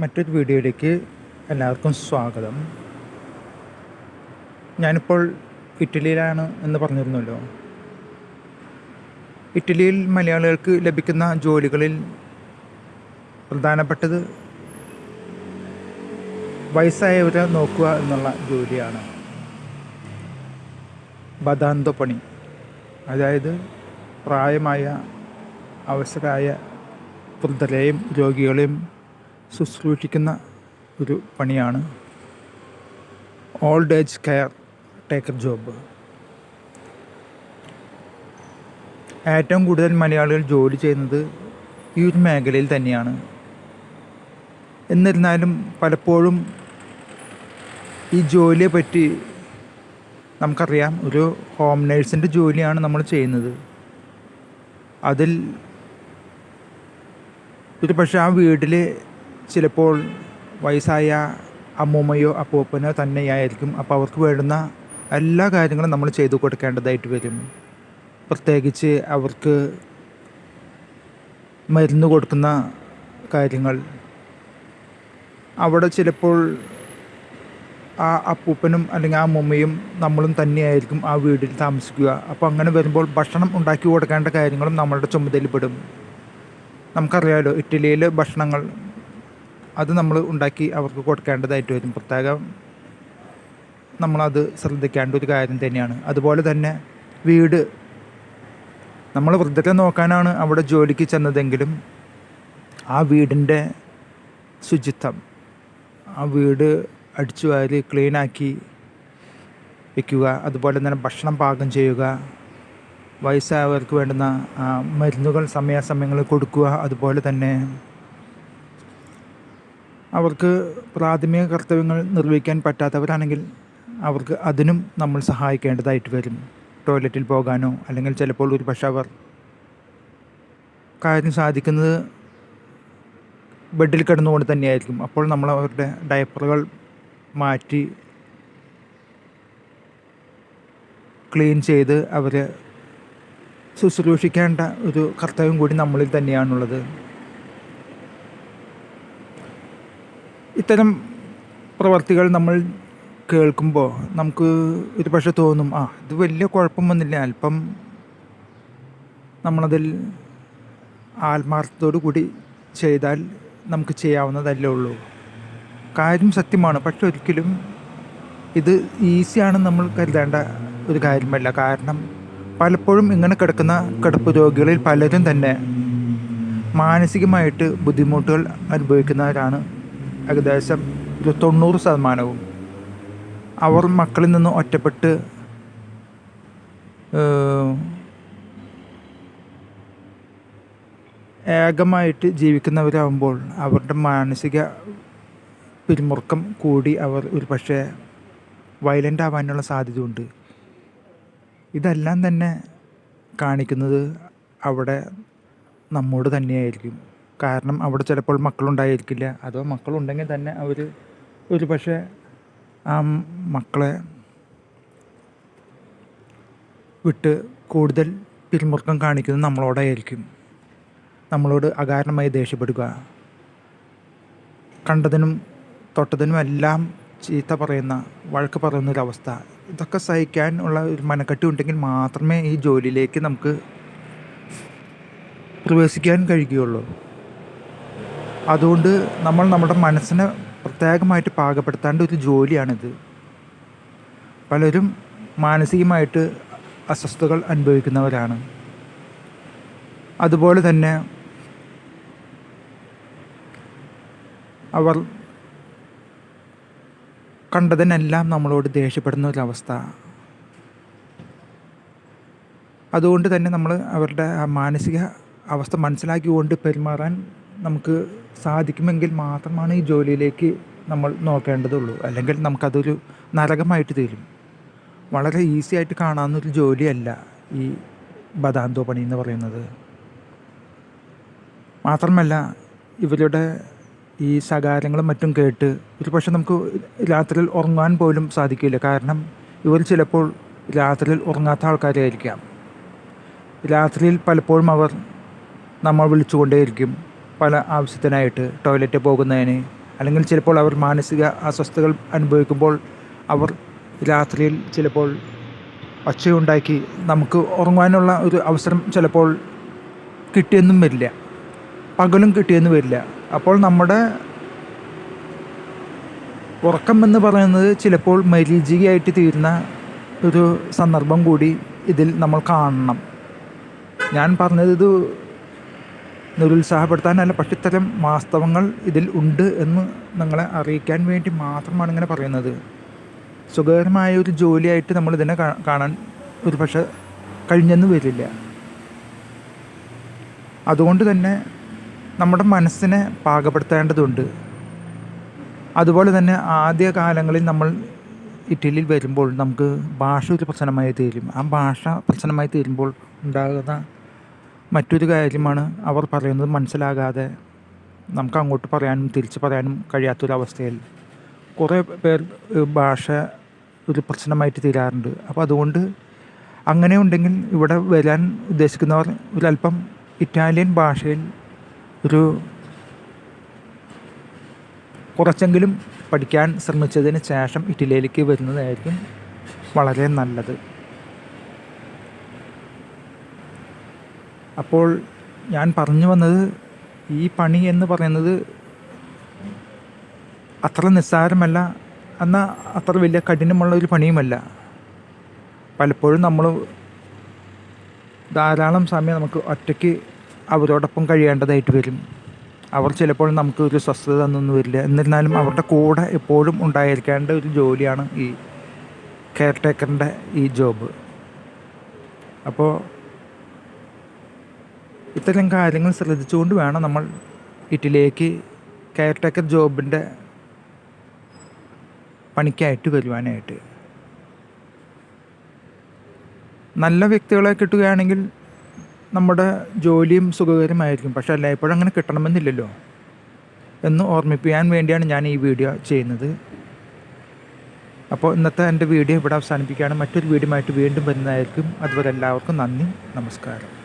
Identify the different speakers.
Speaker 1: മറ്റൊരു വീഡിയോയിലേക്ക് എല്ലാവർക്കും സ്വാഗതം. ഞാനിപ്പോൾ ഇറ്റലിയിലാണ് എന്ന് പറഞ്ഞിരുന്നല്ലോ. ഇറ്റലിയിൽ മലയാളികൾക്ക് ലഭിക്കുന്ന ജോലികളിൽ പ്രധാനപ്പെട്ടത് വയസ്സായവരെ നോക്കുക എന്നുള്ള ജോലിയാണ്. ബദാന്ത പണി. അതായത് പ്രായമായ അവസരായ വൃദ്ധരെയും രോഗികളെയും ശുശ്രൂഷിക്കുന്ന ഒരു പണിയാണ് old age care taker job. ഏറ്റവും കൂടുതൽ മലയാളികൾ ജോലി ചെയ്യുന്നത് ഈ ഒരു മേഖലയിൽ തന്നെയാണ്. എന്നിരുന്നാലും പലപ്പോഴും ഈ ജോലിയെ പറ്റി നമുക്കറിയാം ഒരു ഹോം നേഴ്സിന്റെ ജോലിയാണ് നമ്മൾ ചെയ്യുന്നത്. അതിൽ ഒരു പക്ഷേ ആ വീട്ടിൽ ചിലപ്പോൾ വയസ്സായ അമ്മൂമ്മയോ അപ്പൂപ്പനോ തന്നെയായിരിക്കും. അപ്പോൾ അവർക്ക് വേണ്ടുന്ന എല്ലാ കാര്യങ്ങളും നമ്മൾ ചെയ്തു കൊടുക്കേണ്ടതായിട്ട് വരും. പ്രത്യേകിച്ച് അവർക്ക് മരുന്ന് കൊടുക്കുന്ന കാര്യങ്ങൾ. അവിടെ ചിലപ്പോൾ ആ അപ്പൂപ്പനും അല്ലെങ്കിൽ ആ അമ്മൂമ്മയും നമ്മളും തന്നെയായിരിക്കും ആ വീട്ടിൽ താമസിക്കുക. അപ്പോൾ അങ്ങനെ വരുമ്പോൾ ഭക്ഷണം ഉണ്ടാക്കി കൊടുക്കേണ്ട കാര്യങ്ങളും നമ്മളുടെ ചുമതലപ്പെടും. നമുക്കറിയാമല്ലോ ഇറ്റലിയിലെ ഭക്ഷണങ്ങൾ അത് നമ്മൾ ഉണ്ടാക്കി അവർക്ക് കൊടുക്കേണ്ടതായിട്ട് വരും. പ്രത്യേകം നമ്മളത് ശ്രദ്ധിക്കേണ്ട ഒരു കാര്യം തന്നെയാണ്. അതുപോലെ തന്നെ വീട്. നമ്മൾ വൃദ്ധരെ നോക്കാനാണ് അവിടെ ജോലിക്ക് ചെന്നതെങ്കിലും ആ വീടിന്റെ ശുചിത്വം ആ വീട് അടിച്ചു വാരി ക്ലീനാക്കി വയ്ക്കുക അതുപോലെ തന്നെ ഭക്ഷണം പാകം ചെയ്യുക വയസ്സായവർക്ക് വേണ്ടുന്ന മരുന്നുകൾ സമയാസമയങ്ങളിൽ കൊടുക്കുക അതുപോലെ തന്നെ അവർക്ക് പ്രാഥമിക കർത്തവ്യങ്ങൾ നിർവഹിക്കാൻ പറ്റാത്തവരാണെങ്കിൽ അവർക്ക് അതിനും നമ്മൾ സഹായിക്കേണ്ടതായിട്ട് വരും. ടോയ്ലറ്റിൽ പോകാനോ അല്ലെങ്കിൽ ചിലപ്പോൾ ഒരു പക്ഷേ അവർ കാര്യം സാധിക്കുന്നത് ബെഡിൽ കിടന്നുകൊണ്ട് തന്നെയായിരിക്കും. അപ്പോൾ നമ്മൾ അവരുടെ ഡയപ്പറുകൾ മാറ്റി ക്ലീൻ ചെയ്ത് അവരെ ശുശ്രൂഷിക്കേണ്ട ഒരു കർത്തവ്യം കൂടി നമ്മളിൽ തന്നെയാണുള്ളത്. ഇത്തരം പ്രവർത്തികൾ നമ്മൾ കേൾക്കുമ്പോൾ നമുക്ക് ഒരു പക്ഷെ തോന്നും ആ ഇത് വലിയ കുഴപ്പമൊന്നുമില്ല അല്പം നമ്മളതിൽ ആത്മാർത്ഥത്തോടു കൂടി ചെയ്താൽ നമുക്ക് ചെയ്യാവുന്നതല്ലേ ഉള്ളൂ. കാര്യം സത്യമാണ്. പക്ഷെ ഒരിക്കലും ഇത് ഈസിയാണെന്ന് നമ്മൾ കരുതേണ്ട ഒരു കാര്യമല്ല. കാരണം പലപ്പോഴും ഇങ്ങനെ കിടക്കുന്ന കിടപ്പ് രോഗികളിൽ പലരും തന്നെ മാനസികമായിട്ട് ബുദ്ധിമുട്ടുകൾ അനുഭവിക്കുന്നവരാണ് ഏകദേശം ഒരു തൊണ്ണൂറ് ശതമാനവും അവർ മക്കളിൽ നിന്ന് ഒറ്റപ്പെട്ട് ഏകമായിട്ട് ജീവിക്കുന്നവരാകുമ്പോൾ അവരുടെ മാനസിക പിരിമുറുക്കം കൂടി അവർ ഒരു പക്ഷേ വയലന്റ് ആവാനുള്ള സാധ്യതയുണ്ട്. ഇതെല്ലാം തന്നെ കാണിക്കുന്നത് അവിടെ നമ്മോട് തന്നെയായിരിക്കും. കാരണം അവിടെ ചിലപ്പോൾ മക്കളുണ്ടായിരിക്കില്ല. അതോ മക്കളുണ്ടെങ്കിൽ തന്നെ അവർ ഒരു പക്ഷേ ആ മക്കളെ വിട്ട് കൂടുതൽ പിരിമുറുക്കം കാണിക്കുന്നത് നമ്മളോടായിരിക്കും. നമ്മളോട് അകാരണമായി ദേഷ്യപ്പെടുക. കണ്ടതിനും തൊട്ടതിനും എല്ലാം ചീത്ത പറയുന്ന വഴക്ക് പറയുന്ന ഒരവസ്ഥ ഇതൊക്കെ സഹിക്കാൻ ഉള്ള ഒരു മനക്കെട്ടി ഉണ്ടെങ്കിൽ മാത്രമേ ഈ ജോലിയിലേക്ക് നമുക്ക് പ്രവേശിക്കാൻ കഴിയുകയുള്ളൂ. അതുകൊണ്ട് നമ്മൾ നമ്മുടെ മനസ്സിനെ പ്രത്യേകമായിട്ട് പാകപ്പെടുത്താണ്ട് ഒരു ജോലിയാണിത്. പലരും മാനസികമായിട്ട് അസ്വസ്ഥതകൾ അനുഭവിക്കുന്നവരാണ്. അതുപോലെ തന്നെ അവർ കണ്ടതിനെല്ലാം നമ്മളോട് ദേഷ്യപ്പെടുന്ന ഒരവസ്ഥ. അതുകൊണ്ട് തന്നെ നമ്മൾ അവരുടെ മാനസിക അവസ്ഥ മനസ്സിലാക്കിക്കൊണ്ട് പെരുമാറാൻ നമുക്ക് സാധിക്കുമെങ്കിൽ മാത്രമാണ് ഈ ജോലിയിലേക്ക് നമ്മൾ നോക്കേണ്ടതുള്ളൂ. അല്ലെങ്കിൽ നമുക്കതൊരു നരകമായിട്ട് തീരും. വളരെ ഈസി ആയിട്ട് കാണാവുന്നൊരു ജോലിയല്ല ഈ ബദാന്തോ പണി എന്ന് പറയുന്നത്. മാത്രമല്ല ഇവരുടെ ഈ ശകാരങ്ങളും മറ്റും കേട്ട് ഒരു പക്ഷെ നമുക്ക് രാത്രിയിൽ ഉറങ്ങാൻ പോലും സാധിക്കില്ല. കാരണം ഇവർ ചിലപ്പോൾ രാത്രിയിൽ ഉറങ്ങാത്ത ആൾക്കാരായിരിക്കാം. രാത്രിയിൽ പലപ്പോഴും അവർ നമ്മൾ വിളിച്ചുകൊണ്ടേയിരിക്കും. പല ആവശ്യത്തിനായിട്ട് ടോയ്ലറ്റ് പോകുന്നതിന് അല്ലെങ്കിൽ ചിലപ്പോൾ അവർ മാനസിക അസ്വസ്ഥതകൾ അനുഭവിക്കുമ്പോൾ അവർ രാത്രിയിൽ ചിലപ്പോൾ ഒച്ചയുണ്ടാക്കി നമുക്ക് ഉറങ്ങാനുള്ള ഒരു അവസരം ചിലപ്പോൾ കിട്ടിയെന്നും വരില്ല. പകലും കിട്ടിയെന്ന് വരില്ല. അപ്പോൾ നമ്മുടെ ഉറക്കം എന്ന് പറയുന്നത് ചിലപ്പോൾ മരീചികയായിട്ട് തീരുന്ന ഒരു സന്ദർഭം കൂടി ഇതിൽ നമ്മൾ കാണണം. ഞാൻ പറഞ്ഞത് ഇത് നിരുത്സാഹപ്പെടുത്താനല്ല പക്ഷെ ഇത്തരം വാസ്തവങ്ങൾ ഇതിൽ ഉണ്ട് എന്ന് നിങ്ങളെ അറിയിക്കാൻ വേണ്ടി മാത്രമാണ് ഇങ്ങനെ പറയുന്നത്. സുഖകരമായ ഒരു ജോലിയായിട്ട് നമ്മൾ ഇതിനെ കാണാൻ ഒരു പക്ഷെ കഴിഞ്ഞെന്ന് വരില്ല. അതുകൊണ്ട് തന്നെ നമ്മുടെ മനസ്സിനെ പാകപ്പെടുത്തേണ്ടതുണ്ട്. അതുപോലെ തന്നെ ആദ്യ കാലങ്ങളിൽ നമ്മൾ ഇറ്റലിയിൽ വരുമ്പോൾ നമുക്ക് ഭാഷ ഒരു പ്രശ്നമായി തീരും. ആ ഭാഷ പ്രശ്നമായി തീരുമ്പോൾ ഉണ്ടാകുന്ന മറ്റൊരു കാര്യമാണ് അവർ പറയുന്നത് മനസ്സിലാകാതെ നമുക്ക് അങ്ങോട്ട് പറയാനും തിരിച്ച് പറയാനും കഴിയാത്തൊരവസ്ഥയിൽ കുറേ പേർ ഭാഷ ഒരു പ്രശ്നമായിട്ട് തീരാറുണ്ട്. അപ്പോൾ അതുകൊണ്ട് അങ്ങനെ ഉണ്ടെങ്കിൽ ഇവിടെ വരാൻ ഉദ്ദേശിക്കുന്നവർ ഒരല്പം ഇറ്റാലിയൻ ഭാഷയിൽ ഒരു കുറച്ചെങ്കിലും പഠിക്കാൻ ശ്രമിച്ചതിന് ശേഷം ഇറ്റലിയിലേക്ക് വരുന്നതായിരിക്കും വളരെ നല്ലത്. അപ്പോൾ ഞാൻ പറഞ്ഞു വന്നത് ഈ പണി എന്ന് പറയുന്നത് അത്ര നിസ്സാരമല്ല എന്നാൽ അത്ര വലിയ കഠിനമുള്ള ഒരു പണിയുമല്ല. പലപ്പോഴും നമ്മൾ ധാരാളം സമയം നമുക്ക് ഒറ്റയ്ക്ക് അവരോടൊപ്പം കഴിയേണ്ടതായിട്ട് വരും. അവർ ചിലപ്പോൾ നമുക്ക് ഒരു സ്വസ്ഥത തന്നൊന്നും വരില്ല. എന്നിരുന്നാലും അവരുടെ കൂടെ എപ്പോഴും ഉണ്ടായിരിക്കേണ്ട ഒരു ജോലിയാണ് ഈ കെയർ ടേക്കറിന്റെ ഈ ജോബ് അപ്പോൾ ഇത്തരം കാര്യങ്ങൾ ശ്രദ്ധിച്ചുകൊണ്ട് വേണം നമ്മൾ ഇറ്റലിയിലേക്ക് കെയർ ടേക്കർ ജോബിന്റെ പണിക്കായിട്ട് വരുവാനായിട്ട്. നല്ല വ്യക്തികളെ കിട്ടുകയാണെങ്കിൽ നമ്മുടെ ജോലിയും സുഖകരമായിരിക്കും. പക്ഷേ എല്ലായ്പ്പോഴും അങ്ങനെ കിട്ടണമെന്നില്ലല്ലോ. എന്ന് ഓർമ്മിപ്പിക്കാൻ വേണ്ടിയാണ് ഞാൻ ഈ വീഡിയോ ചെയ്യുന്നത്. അപ്പോൾ ഇന്നത്തെ എന്റെ വീഡിയോ ഇവിടെ അവസാനിപ്പിക്കുകയാണ്. മറ്റൊരു വീഡിയോ ആയിട്ട് വീണ്ടും വരുന്നതായിരിക്കും. അതുവരെ എല്ലാവർക്കും നന്ദി നമസ്കാരം.